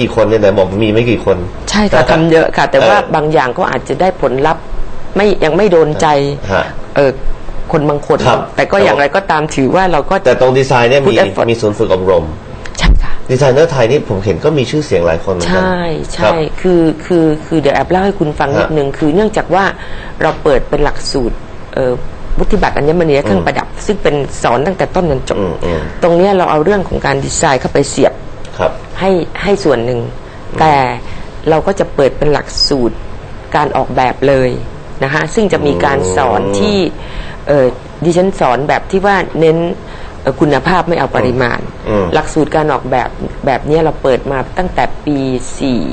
กี่คนเนี่ยไหนบอกมีไม่กี่คน ใช่ค่ะทำเยอะค่ะ แต่เออว่าบางอย่างก็อาจจะได้ผลลัพธ์ไม่ยังไม่โดนใจฮะเออคนบางคนครับแต่ก็อย่างไรก็ตามถือว่าเราก็แต่ตรงดีไซน์เนี่ยมี Put effort มีศูนย์ฝึกอบรมใช่ค่ะดีไซเนอร์ไทยนี่ผมเห็นก็มีชื่อเสียงหลายคนเหมือนกัใช่ครัใช่บคือคือคือเดี๋ยวแอบเล่าให้คุณฟังฮะนิดนึงคือเนื่องจากว่าเราเปิดเป็นหลักสูตรเอ่อวุฒิบัตรอัญมณีและเครื่องประดับ ซึ่งเป็นสอนตั้งแต่ต้นจนจบอืมอืมตรงเนี้ยเราเอาเรื่องของการดีไซน์เข้าไปเสียบครับ ให้ให้ส่วนหนึ่ง แต่เราก็จะเปิดเป็นหลักสูตรการออกแบบเลยนะคะซึ่งจะมีการสอนที่เอ่อดิฉันสอนแบบที่ว่าเน้นเอ่อคุณภาพไม่เอาปริมาณอืมหลักสูตรการออกแบบแบบเนี้ยเราเปิดมาตั้งแต่ปี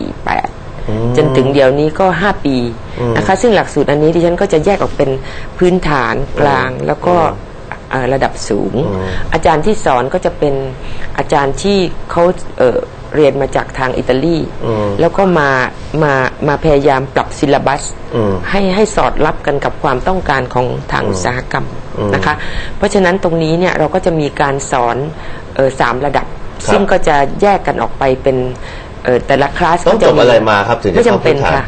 48 จนถึงเดี๋ยวนี้ก็ 5 ปีนะคะซึ่งหลักสูตรอันนี้ดิฉันก็จะแยกออกเป็นพื้นฐานกลางแล้วก็เอ่อ ระดับสูง อาจารย์ที่สอนก็จะเป็นอาจารย์ที่เขาเอ่อเรียนมาจากทางอิตาลีอืมแล้วก็มามามาพยายามปรับซิลลับัสอืมให้ให้สอดรับกันกับความต้องการของทางอุตสาหกรรมนะคะ เพราะฉะนั้นตรงนี้เนี่ยเราก็จะมีการสอนเออสามระดับครับ ซึ่งก็จะแยกกันออกไปเป็นเอ่อแต่ละคลาสต้องก็จจะบอะไรมาครับถึงจะไม่จำเป็นเข้าพื้นฐานค่ะ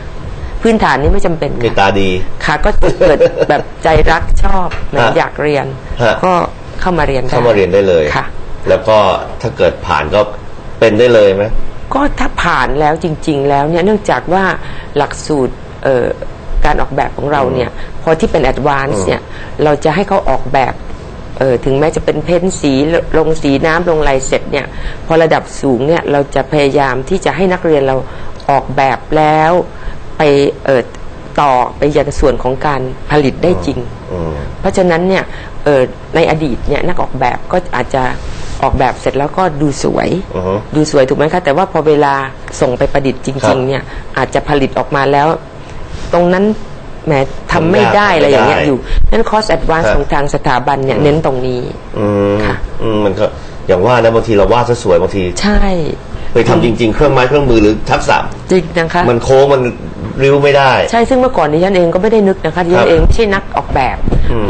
พื้นฐานนี้ไม่จำเป็นมีค่ะตาดี ค่ะก็เกิดแบบใจรักชอบแหมฮะอยากเรียน ฮะ ก็เข้ามาเรียนได้ เข้ามาเรียนได้เลย ค่ะ แล้วก็ถ้าเกิดผ่านก็เป็นได้เลยไหม ก็ถ้าผ่านแล้วจริง ๆ แล้วเนี่ยเนื่องจากว่าหลักสูตรเอ่อการออกแบบของเราเนี่ยพอที่เป็นแอดวานซ์เนี่ยเราจะให้เขาออกแบบเอ่อถึงแม้จะเป็นเพ้นสีลงสีน้ำลงลายเสร็จเนี่ยพอระดับสูงเนี่ยเราจะพยายามที่จะให้นักเรียนเราออกแบบแล้ว ไปเอ่อต่อไปยังส่วนของการผลิตได้จริง อืม เพราะฉะนั้นเนี่ยเอ่อในอดีตเนี่ยนักออกแบบก็อาจจะออกแบบเสร็จแล้วก็ดูสวย อือฮึดูสวยถูกไหมคะ แต่ว่าพอเวลาส่งไปประดิษฐ์จครัริง บๆ เนี่ยอาจจะผลิตออกมาแล้ว ตรงนั้นแหมทำไม่ได้ทำยากอะไรอย่างเงี้ยไม่ได้อยู่นั้นคอสแอดวานครัซ์บ ของทางสถาบันเนี่ยเน้นตรงนี้ อืมค่ะ อืมมันก็อย่างว่านะบางทีเราวาดซะสวยบางทีใช่ ไปทำจริง ๆ เครื่องไม้เครื่องมือหรือทักษะจริงนะคะ มันโค้งมัน ริ้วไม่ได้ ใช่ซึ่งเมื่อก่อนดิฉันเองก็ไม่ได้นึกนะคะดิคฉัรับนเองไม่ใช่นักออกแบบ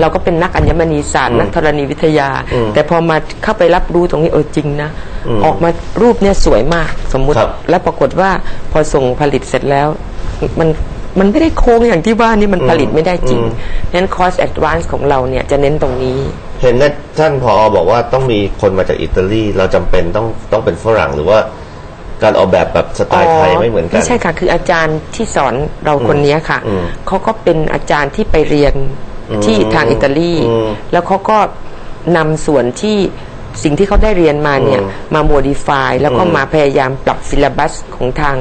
เราก็เป็นนักอัญมณีศาสตร์นักธรณีวิทยา แต่พอมาเข้าไปรับรู้ตรงนี้เออจริงนะ ออกมารูปเนี่ยสวยมากสมมุติครับแล้วปรากฏว่าพอส่งผลิตเสร็จแล้วมันมันไม่ได้โค้งอย่างที่ว่านี่มันผลิตไม่ได้จริงนั้นคอสแอดวานซ์ของเราเนี่ยจะเน้นตรงนี้ เห็นนะท่านผอบอกว่าต้องมีคนมาจากอิตาลีเราจำเป็นต้องต้องเป็นฝรั่งหรือว่า การออกแบบแบบสไตล์ไทยไม่เหมือนกัน ไม่ใช่ค่ะ คืออาจารย์ที่สอนเราคนนี้ค่ะอืมเขาก็เป็นอาจารย์ที่ไปเรียนที่ทางอิตาลีอืมแล้วเขาก็นำส่วนที่สิ่งที่เขาได้เรียนมาเนี่ยอืมมาโมดิฟายแล้วก็อืมมาพยายามปรับซิลลับัสของทาง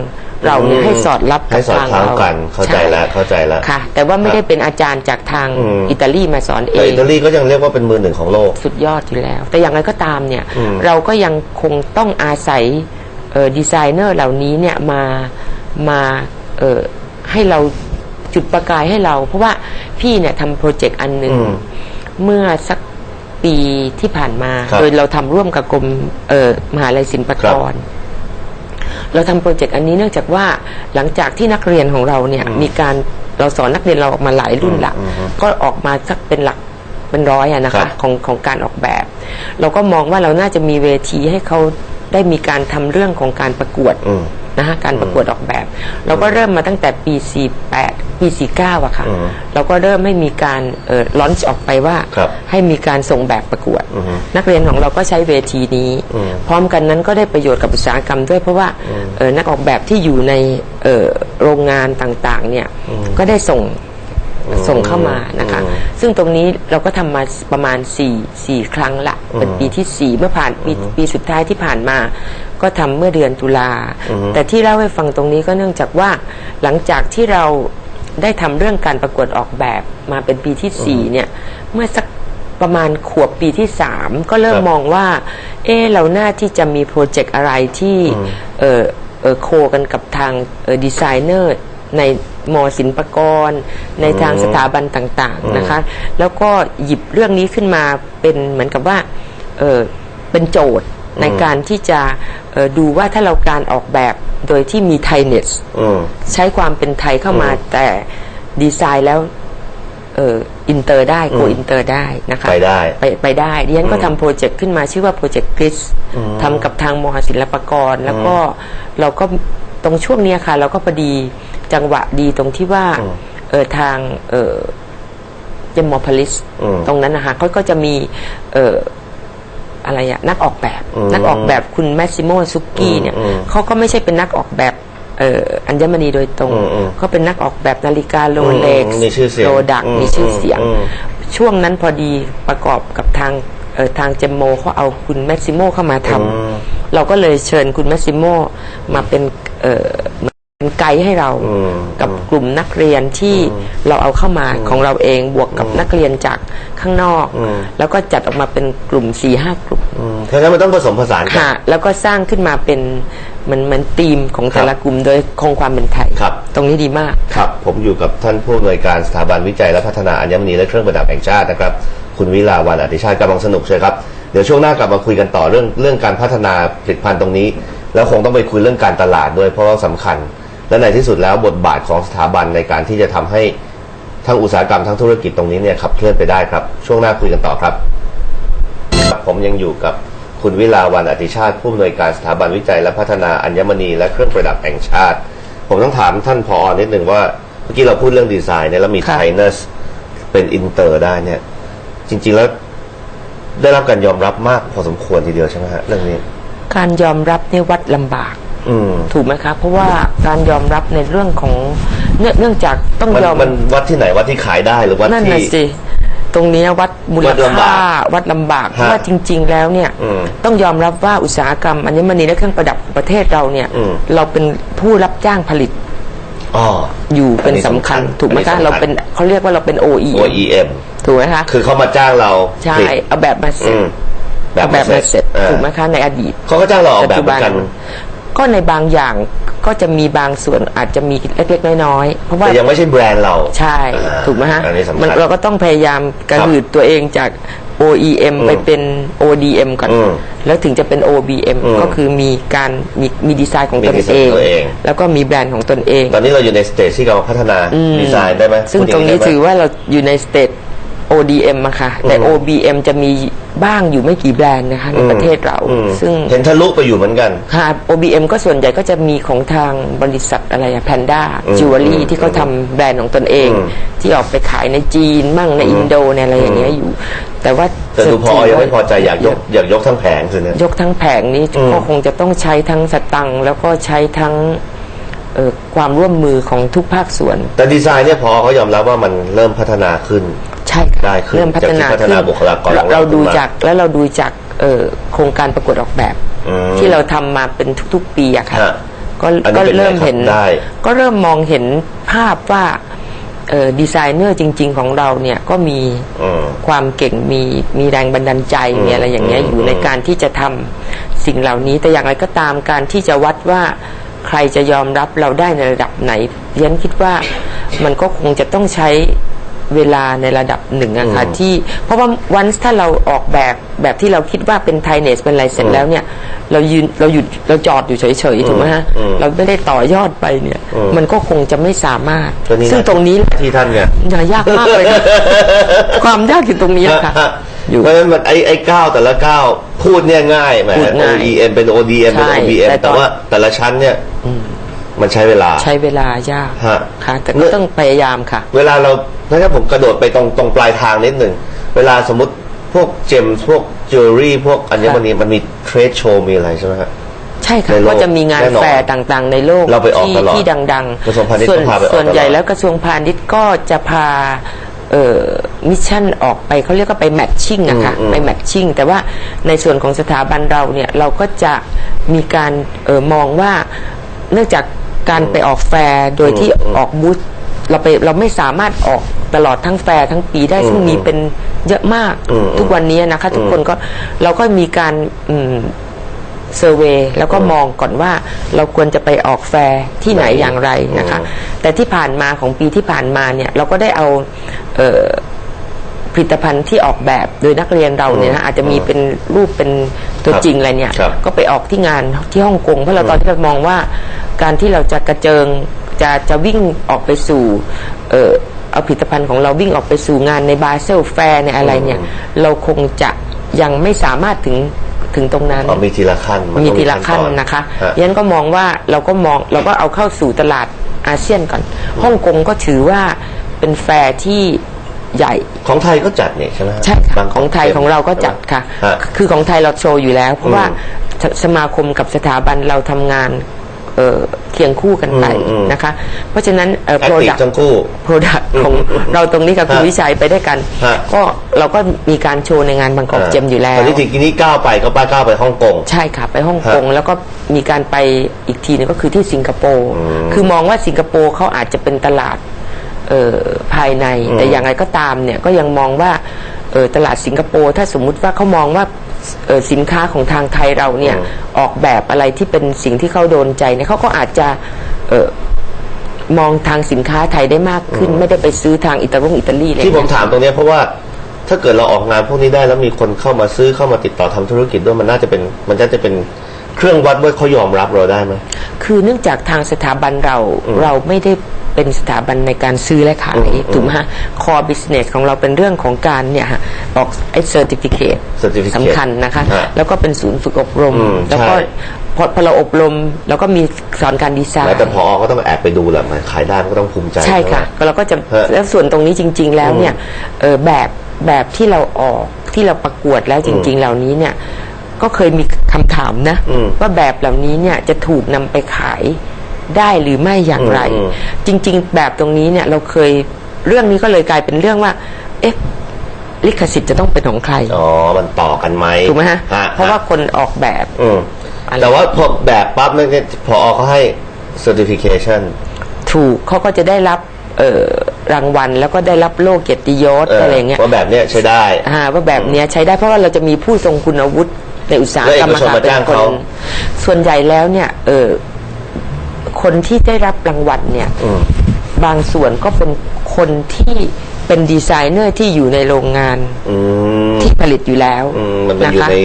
เราเนี่ยให้สอดรับกัให้บสอดทางคล้องเรากันเข้าใจแล้วเข้าใจแล้วค่ะ แต่ว่าไม่ได้เป็นอาจารย์จากทางอืมอิตาลีมาสอนเอแต่งอิตาลีก็ยังเรียกว่าเป็นมือหนึ่งของโลก สุดยอดอยู่แล้ว แต่อย่างไรก็ตามเนี่ยอืมเราก็ยังคงต้องอาศัยเอ่อ ดีไซเนอร์เหล่านี้เนี่ยมามาเอ่อให้เราจุดประกายให้เรา เพราะว่าพี่เนี่ยทำโปรเจกต์อันหนึ่งอืมเมื่อสักปีที่ผ่านมาครับโดยเราทำร่วมกับกรมเอ่อมหาลัยศิลปากร เราทำโปรเจกต์อันนี้เนื่องจากว่าหลังจากที่นักเรียนของเราเนี่ยมีการเราสอนนักเรียนเราออกมาหลายรุ่นละก็ออกมาสักเป็นหลัก เป็นร้อยอะนะครัคะบของของการออกแบบ เราก็มองว่าเราน่าจะมีเวทีให้เขาได้มีการทำเรื่องของการประกวดอืมนะคะการประกวดออกแบบ เราก็เริ่มมาตั้งแต่ปี 48 ปี 49อะค่ะอืมเราก็เริ่มให้มีการเอ่อลอนช์ออกไปว่าครับให้มีการส่งแบบประกวดอือฮึนักเรียนของเราก็ใช้เวทีนี้อืมพร้อมกันนั้นก็ได้ประโยชน์กับอุตสาหกรรมด้วยเพราะว่าเอ่อนักออกแบบที่อยู่ในเอ่อโรงงานต่างๆเนี่ยก็ได้ส่ง ส่งเข้ามานะคะอืมซึ่งตรงนี้เราก็ทำมาประมาณ4 4ครั้งละเป็นปีที่ 4 เมื่อผ่านปีปีสุดท้ายที่ผ่านมาก็ทำเมื่อเดือนตุลา แต่ที่เล่าให้ฟังตรงนี้ก็เนื่องจากว่าหลังจากที่เราได้ทำเรื่องการประกวดออกแบบมาเป็นปีที่ 4 เนี่ย เมื่อสักประมาณขวบปีที่3ก็เริ่มครับมองว่า เออเราน่าที่จะมีโปรเจกต์อะไรที่เออเออโคกันกับทางเออดีไซเนอร์ใน มศิลปากร ในทางสถาบันต่างๆนะคะ แล้วก็หยิบเรื่องนี้ขึ้นมาเป็นเหมือนกับว่าเออเป็นโจทย์ในการที่จะเอ่อดูว่าถ้าเราการออกแบบโดยที่มีไทยเนสอืมใช้ความเป็นไทยเข้ามาแต่ดีไซน์แล้วเอออิอินเตอร์ได้โกอินเตอร์ได้นะคะไปได้ไปไปได้ดิฉันก็ทำโปรเจกต์ขึ้นมาชื่อว่าโปรเจกต์คริสทำกับทางมหศิลปากร แล้วก็เราก็ ตรงช่วงเนี้ยค่ะ เราก็พอดีจังหวะดีตรงที่ว่าเออทางเออเจมมอพลิสอืมตรงนั้นนะคะเขาก็จะมีเอออะไรอะนักออกแบบ อืมนักออกแบบคุณแมสซิโมซุกี้เนี่ยอืมเขาก็ไม่ใช่เป็นนักออกแบบเอ่ออัญมณีโดยตรงอืมอืมเขาเป็นนักออกแบบนาฬิกาโรเล็กอืมมีชื่อเสียงโรดักอืมมีชื่อเสียง อืมช่วงนั้นพอดีประกอบกับทางเอ่อทางเจมโมเขาเอาคุณแม็กซิโมเข้ามาทำเราก็เลยเชิญคุณแม็กซิโมมาเป็น เอ่อเป็นไกด์ให้เราอืมกับกลุ่มนักเรียนที่เราเอาเข้ามาของเราเองบวกกับนักเรียนจากข้างนอกอืมแล้วก็จัดออกมาเป็นกลุ่มสี่ห้ากลุ่มอืมเพราะฉะนั้นมันต้องผสมผสานกันค่ะ แล้วก็สร้างขึ้นมาเป็นมันเหมันธีมของแต่ละกลุ่มโดยคงความเป็นไทยครับตรงนี้ดีมากครับ ผมอยู่กับท่านผู้อำนวยการสถาบันวิจัยและพัฒนาอัญมณีและเครื่องประดับแห่งชาตินะครับ คุณวิลาวันอธิชาติกำลังสนุกใช่ครับเดี๋ยวช่วงหน้ากลับมาคุยกันต่อเรื่องเรื่องการพัฒนาผลิตภัณฑ์ตรงนี้ แล้วคงต้องไปคุยเรื่องการตลาดด้วยเพราะว่าสำคัญ และในที่สุดแล้วบทบาทของสถาบันในการที่จะทำให้ทั้งอุตสาหกรรมทั้งธุรกิจตรงนี้เนี่ยขับเคลื่อนไปได้ครับ ช่วงหน้าคุยกันต่อครับ ผมยังอยู่กับคุณวิลาวันอธิชาติผู้อำนวยการสถาบันวิจัยและพัฒนาอัญมณีและเครื่องประดับแห่งชาติ ผมต้องถามท่านพอนิดหนึ่งว่าเมื่อกี้เราพูดเรื่องดีไซน์เนี่ยแล้วมีไทเนสเป็นอินเตอร์ได้เนี่ย จริง ๆ แล้วได้รับการยอมรับมากพอสมควรทีเดียวใช่ไหมฮะเรื่องนี้ การยอมรับเนี่ยวัดลำบากอืมถูกไหมคะเพราะว่าการยอมรับในเรื่องของเนื่องเนื่องจากต้องมันยอมมันวัดที่ไหนวัดที่ขายได้หรือวัดนั่นที่ น่ะสิตรงเนี้ยวัดมูลวัดลำบาค่ากวัดลำบากเพราะว่าจริง ๆ แล้วเนี่ยอืมต้องยอมรับว่าอุตสาหกรรมอัญมณีและเครื่องประดับของประเทศเราเนี่ย อืม เราเป็นผู้รับจ้างผลิตอ๋อ อยู่เป็นอันนี้สำคัญสำคัญถูกไหมอันนี้คะสำคัญ เราเป็นเขาเรียกว่าเราเป็น OE OEM ถูกไหมคะ คือเขามาจ้างเราใช่ผลิต เอาแบบมาเสร็อืจม เอาแบบมาเสร็จอ่าถูกไหมคะในอดีตเขาก็จ้างเราออกแบบเหมือนกันก็ในบางอย่างก็จะมีบางส่วนอาจจะมีเล็กๆน้อยๆเพราะว่าแต่ยังไม่ใช่แบรนด์เราใช่อ่าถูกไหมฮะอันนี้สำมันคัญเราก็ต้องพยายามกระหืดตัวเองจาก OEM ไปเป็น ODM ก่อนอืมแล้วถึงจะเป็น OBM อืมก็คือมีการมีมีดีไซน์ของมีตนดีไซน์เองตัวเอง แล้วก็มีแบรนด์ของตนเอง ตอนนี้เราอยู่ในสเตจที่กำลังพัฒนาดีไซน์ได้ไหมซึ่งพูดอย่าตรงนี้ได้ไหมถือว่าเราอยู่ในสเตจ ODM อะค่ะ แต่อืม OBM จะมีบ้างอยู่ไม่กี่แบรนด์นะคะในประเทศเรา อืมซึ่งเห็นทะลุไปอยู่เหมือนกัน ค่ะ OBM ก็ส่วนใหญ่ก็จะมีของทางบริษัทอะไรอะแพนด้าอืมจิวเวลรี่อืมที่เขาทำแบรนด์ของตนเอง อืมที่ออกไปขายในจีนมั่งในอินโดในอะไรอย่างเงี้ยอยู่ แต่ว่าแต่ดูพอยังไม่พอใจอยากยกอยากยกทั้งแผงคือเนี่ย ยกทั้งแผงนี้อืม ก็คงจะต้องใช้ทั้งสตังค์แล้วก็ใช้ทั้งเอ่อความร่วมมือของทุกภาคส่วน แต่ดีไซน์เนี่ยพอเขายอมรับว่ามันเริ่มพัฒนาขึ้น ใช่ค่ะได้ขึ้นเริ่มพัฒนาจากที่พัฒนาบุคลากรของเราเราดูขึ้นมาจากแล้วเราดูจากเอ่อโครงการประกวดออกแบบ อืมที่เราทำมาเป็นทุกๆปีอะค่ะฮะก็อันนี้ก็เป็นไงเริ่มครับเห็นได้ ก็เริ่มมองเห็นภาพว่าเอ่อดีไซเนอร์จริง ๆ ของเราเนี่ยก็มี อืม ความเก่งมีมีแรงบันดาลใจอืมมีอะไรอย่างเงี้ยอืมอยู่ในการที่จะทำสิ่งเหล่านี้ แต่อย่างไรก็ตามการที่จะวัดว่าใครจะยอมรับเราได้ในระดับไหนเรียนคิดว่ามันก็คงจะต้องใช้ เวลาในระดับหนึ่งอะค่ะที่เพราะว่าวันถ้าเราออกแบบแบบที่เราคิดว่าเป็นไทเนสเป็นอะไรเสร็จแล้วเนี่ยเรายืนเราหยุดเราจอดอยู่เฉยๆถูกไหมฮะอืมเราไม่ได้ต่อยอดไปเนี่ยอืมมันก็คงจะไม่สามารถก็นี่ซึ่งตรงนี้ที่ท่านไงน่ายากมากเลยนะความยากอยู่ตรงนี้ค่ะอยู่เพราะฉะนั้นมันไอ้ไอ้ก้าวแต่ละก้าวพูดเนี่ยง่ายแหมพูดง่าย OEM เป็น ODM เป็นใช่ OBM แต่ตอนแต่ว่าแต่ละชั้นเนี่ย มันใช้เวลา ใช้เวลายากฮะ ค่ะ แต่ก็ต้องพยายามค่ะ เวลาเราถ้าผมกระโดดไปตรงตรงปลายทางนิดหนึ่ง เวลาสมมติพวกเจมส์พวกจิวเวลรี่พวกอัญมณีมันมีเทรดโชว์มีอะไรใช่ไหมฮะ ใช่ค่ะในโลกก็จะมีงานแน่นอนแฟร์ต่างๆ ในโลกเราไปออกที่ตลอดที่ดังกระทรวงพาณิชย์ส่วนก็พาไปออกส่วนใหญ่ตลอด แล้วกระทรวงพาณิชย์ก็จะพาเอ่อมิชชั่นออกไปเขาเรียกว่าไปแมทชิ่งอะค่ะอืมอืมไปแมทชิ่งแต่ว่าในส่วนของสถาบันเราเนี่ยเราก็จะมีการเออมองว่าเนื่องจาก การไปออกแฟร์โดยที่ออกบูธเราไปเราไม่สามารถออกตลอดทั้งแฟร์ทั้งปีได้ซึ่งมีเป็นเยอะมากอืมทุกวันนี้นะคะ ทุกคนก็เราก็มีการอืมเซอร์เวยแล้วก็มองก่อนว่าเราควรจะไปออกแฟร์ที่ไหนไหนอย่างไรนะคะอืมแต่ที่ผ่านมาของปีที่ผ่านมาเนี่ย เราก็ได้เอาเออผลิตภัณฑ์ที่ออกแบบโดยนักเรียนเราเนี่ยนะอาจจะมีเป็นรูปเป็น ตัวครับจริงอะไรเนี่ย ครับก็ไปออกที่งานที่ฮ่องกงเพราะเราตอนที่เรามองว่า การที่เราจะกระเจิงจะจะวิ่งออกไปสู่เออเอาผลิตภัณฑ์ของเราวิ่งออกไปสู่งานในบาเซลแฟร์ในอะไรเนี่ยเราคงจะยังไม่สามารถถึงถึงตรงนั้นอ๋อมีทีละขั้นนมีต้องทีละขั้นตอนะคะฮะ ยันก็มองว่าเราก็มองเราก็เอาเข้าสู่ตลาดอาเซียนก่อน ฮ่องกงก็ถือว่าเป็นแฟร์ที่ ใหญ่ ของไทยก็จัดเนี่ยใช่ไหมฮใช่ค่ะบาของไทยของเราก็จัดค่ะฮะคือของไทยเราโชว์อยู่แล้ว เพราะว่าอืมสสมาคมกับสถาบันเราทำงานเอ่อเคียงคู่กันไปอืมอืมนะคะ เพราะฉะนั้นเอ่อแอคทีฟ product ทั้งคู่ product ของเราตรงนี้กับคุณฮะวิชัยไปด้วยกันฮะก็เราก็มีการโชว์ในงานบางกอกเจมอยู่แล้วตอนนี้ทีนี้ก้าวไปก็ป้าก้าวไปฮ่องกง ใช่ค่ะ ไปฮ่องกง แล้วก็มีการไปอีกทีนึงก็คือที่สิงคโปร์อืมคือมองว่าสิงคโปร์เขาอาจจะเป็นตลาดเอ่อ ภายใน แต่อย่างไรก็ตามเนี่ยก็ยังมองว่าเอ่อตลาดสิงคโปร์ถ้าสมมุติว่าเขามองว่าเอ่อสินค้าของทางไทยเราเนี่ยออกแบบอะไรที่เป็นสิ่งที่เขาโดนใจเนี่ยเขาก็อาจจะเอ่อมองทางสินค้าไทยได้มากขึ้น ไม่ได้ไปซื้อทางอิตาลีอิตาลีอะไรที่ผมเงี้ยถามตรงเนี้ยเพราะว่าถ้าเกิดเราออกงานพวกนี้ได้แล้วมีคนเข้ามาซื้อเข้ามาติดต่อทำธุรกิจด้วยมันน่าจะเป็นมันน่าจะเป็นเครื่องวัดว่าเขายอมรับเราได้ไหมคือเนื่องจากทางสถาบันเราเราไม่ได้ เป็นสถาบันในการซื้อและขายถูกไหมฮะ core business ของเราเป็นเรื่องของการเนี่ยฮะออกไอ้ certificate Certificate สำคัญนะคะ ฮะแล้วก็เป็นศูนย์ฝึกอบรม อืมแล้วก็ใช่ พอพอเราอบรมแล้วก็มีสอนการดีไซน์ แต่พอก็ต้องแอบไปดูแหละมันขายได้มันก็ต้องภูมิใจ ใช่ค่ะไหมก็เราก็จะฮะแล้วส่วนตรงนี้จริง ๆ แล้วเนี่ยเออแบบแบบที่เราออกที่เราประกวดแล้วจริง ๆ เหล่านี้เนี่ยก็เคยมีคำถามนะ อืมว่าแบบเหล่านี้เนี่ยจะถูกนำไปขาย ได้หรือไม่อย่างไรอืมจริง ๆ แบบตรงนี้เนี่ยเราเคยเรื่องนี้ก็เลยกลายเป็นเรื่องว่า เอ๊ะลิขสิทธิ์จะต้องเป็นของใคร อ๋อ มันต่อกันไหมถูกไหมฮะฮะเพราะว่าคนออกแบบอืมอะไรแต่ว่าพอแบบปั๊บเนี่ยพอเขาให้ certification ถูกเขาก็จะได้รับเอ่อรางวัลแล้วก็ได้รับโล่เกียรติยศเอออะไรอย่างเงี้ยว่าแบบเนี้ยใช้ได้อ่าว่าแบบเนี้ยใช้ได้เพราะว่าเราจะมีผู้ทรงคุณวุฒิในอุตสาหกรรมและเอกชนค่ะมาเป็นจ้างคนเขาส่วนใหญ่แล้วเนี่ยเออ คนที่ได้รับรางวัลเนี่ยอืมบางส่วนก็เป็นคนที่เป็นดีไซเนอร์ที่อยู่ในโรงงานอืมที่ผลิตอยู่แล้วอืมมันเป็นนะอยู่คะใน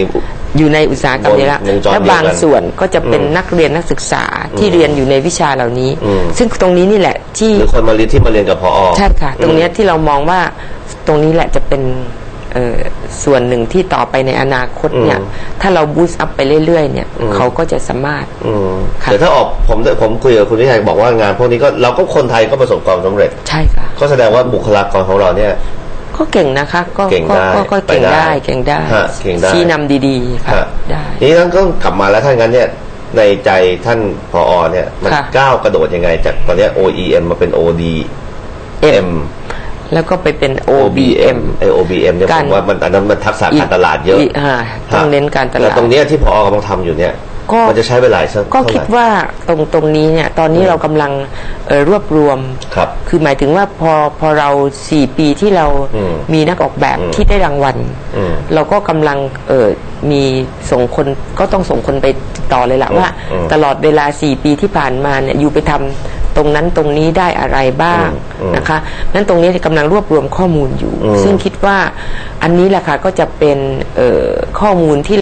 อยู่ในอุตสาหกรรมนี้ละวงจรและบางเดียวกันส่วนก็จะเป็นอืมนักเรียนนักศึกษาที่เรียนอยู่ในวิชาเหล่านี้อืมซึ่งตรงนี้นี่แหละที่หรือคนมาเรียนที่มาเรียนกับพอใช่ค่ะ ตรงเนี้ยที่เรามองว่าตรงนี้แหละจะเป็นเอ่อ ส่วนหนึ่งที่ต่อไปในอนาคตเนี่ยอืมถ้าเราบูสต์อัพไปเรื่อยๆ เนี่ย เขาก็จะสามารถอืมค่ะแต่ถ้าออกผมผมคุยกับคุณวิชัยบอกว่างานพวกนี้ก็เราก็คนไทยก็ประสบความสำเร็จ ใช่ค่ะ ก็แสดงว่าบุคลากรของเราเนี่ย ก็เก่งนะคะ ก็เก่งได้ก็ก็เก่งไปได้ได้เก่งได้ฮะเก่งได้ชี้นำดีๆค่ะฮะได้ทีนี้ท่านก็กลับมาแล้วท่านงั้นเนี่ยในใจท่านพอเนี่ย มันค่ะก้าวกระโดดยังไง จากตอนเนี้ย OEM มาเป็น ODM แล้วก็ไปเป็น OBM ไอ OBM เนี่ยกาผรมว่ามันอันนั้นมันทักษะการตลาดเยอะาต้องเน้นการตลาแต่ดตรงเนี้ยที่พอกำลังทำอยู่เนี่ยก็มันจะใช้เวลาสักก็เท่าคิดไหร่ว่าตรงตรงนี้เนี่ย ตอนนี้เรากำลังเอ่อรวบรวมครับคือหมายถึงว่าพอพอเราสี่ปีที่เราอืมมีนักออกแบบอืมที่ได้รางวัลอืมเราก็กำลังเออมีส่งคนก็ต้องส่งคนไปติดต่อเลยละอืมว่าอืมตลอดเวลาสี่ปีที่ผ่านมาเนี่ยอยู่ไปทำ ตรงนั้นตรงนี้ได้อะไรบ้างอืมนะคะนั้นตรงนี้กำลังรวบรวมข้อมูลอยู่อืมซึ่งคิดว่าอันนี้แหละค่ะก็จะเป็นเอ่อข้อมูลที่